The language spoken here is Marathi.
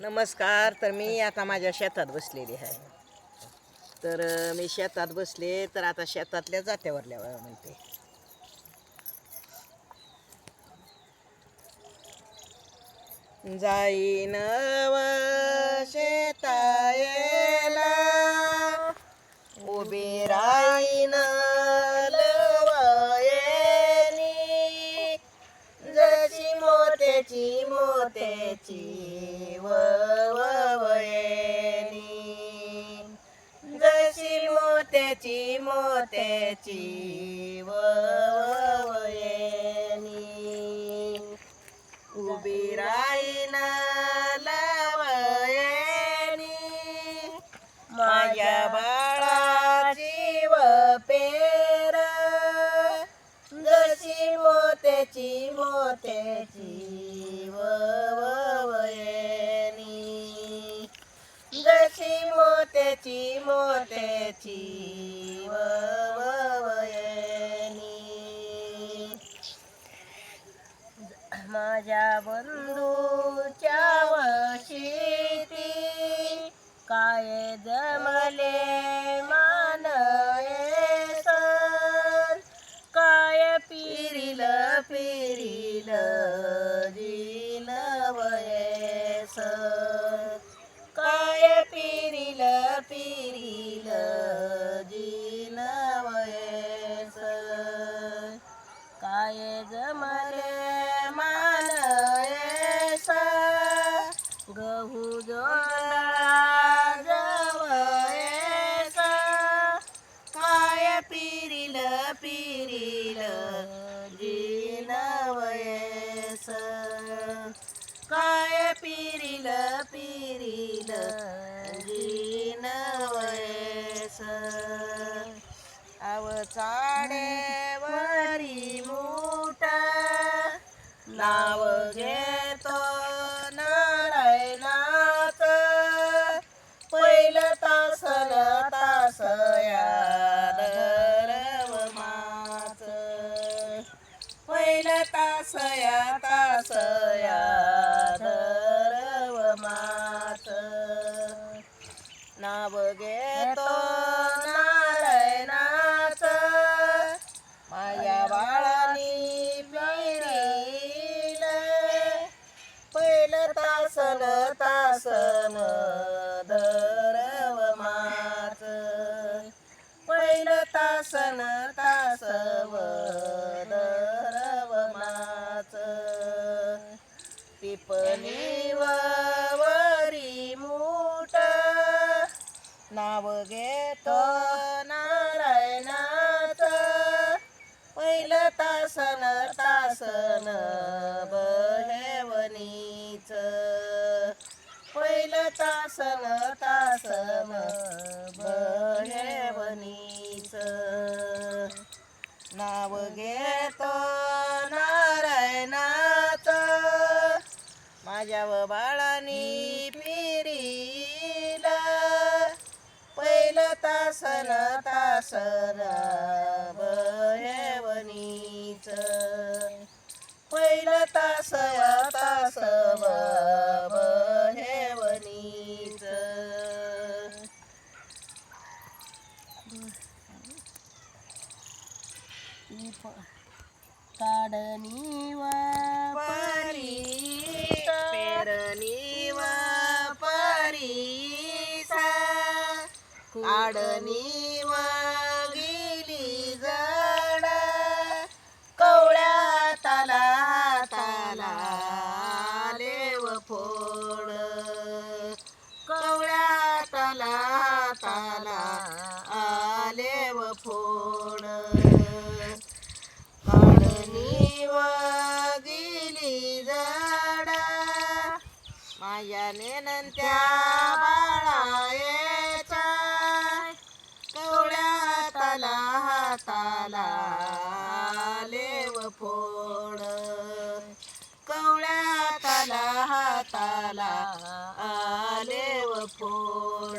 नमस्कार तर मी आता माझ्या शेतात बसलेली आहे. तर मी शेतात बसले तर आता शेतातल्या जात्यावरल्या वेळा म्हणते. जाईन मोत्याची मोत्याची वयनी जशी मोत्याची मोत्याची वयनी उभी राईना लावयनी. माझ्या बाळाची व पेरा जशी मोत्याची मोत्याची मोत्याची मोत्याची वयनी माझ्या बंधूच्या वशीती काय जमले मा मले जमले मानयसा. गहू जवयसा काय पिरिल पिरिल जिनवयस. काय पिरिल पिरिल जिनवयस. अव वरी मो नाव घेतो नारायणाच. पहिलं तासन तासया माच. पहिलं तासया तासया धरव माच. नाव घेतो तासन तासन धरव माच पहिलं तासन तासव धरव माच टिपणी वरी मूठ नाव घेतो नारायणाच पहिलं तासन तासन तासन तासन बहेवनीच नाव घेतो नारायणाच. माझ्या व बाळानी पिरील. पहिलं तासन तासन बहेवनीच पहिलं तास तास काढणी वा परी पेरणी वा परीसा काढणी काढणी व गेली जड. माझ्या नेनंत्या बाळायच्या कवळ्या ताला हाताला लेव फोड. कवळ्या ताला हाताला आलेव फोड.